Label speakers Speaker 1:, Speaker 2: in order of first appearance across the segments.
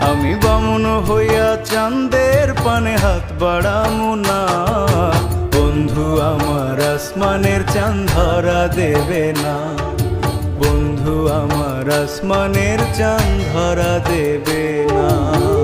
Speaker 1: আমি বামন হইয়া চান্দের পানে হাত বাড়ামু না। বন্ধু, আমার আসমানের চাঁদ ধরা দেবে না। বন্ধু, আমার আসমানের চাঁদ ধরা দেবে না।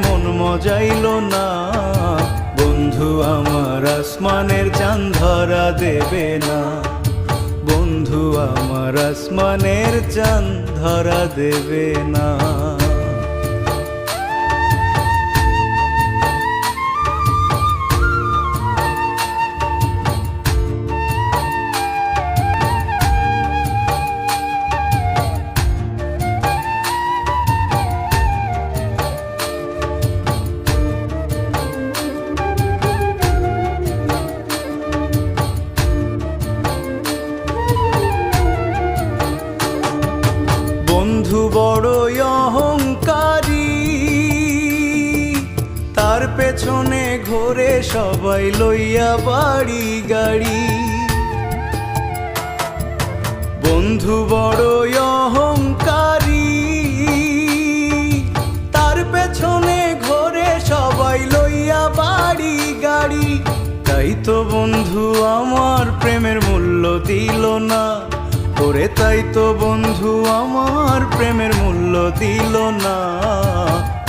Speaker 1: মজাইল না। বন্ধু, আমার আসমানের চাঁদ ধরা দেবে না। বন্ধু, আমার আসমানের চাঁদ ধরা দেবে না। পেছনে ঘোরে সবাই লইয়া বাড়ি গাড়ি। বন্ধু বড়ই অহংকারী, তার পেছনে ঘোরে সবাই লইয়া বাড়ি গাড়ি। তাই তো বন্ধু আমার প্রেমের মূল্য দিল না, ওরে তাই তো বন্ধু আমার প্রেমের মূল্য দিল না।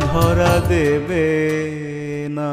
Speaker 1: ধরা দেবে না।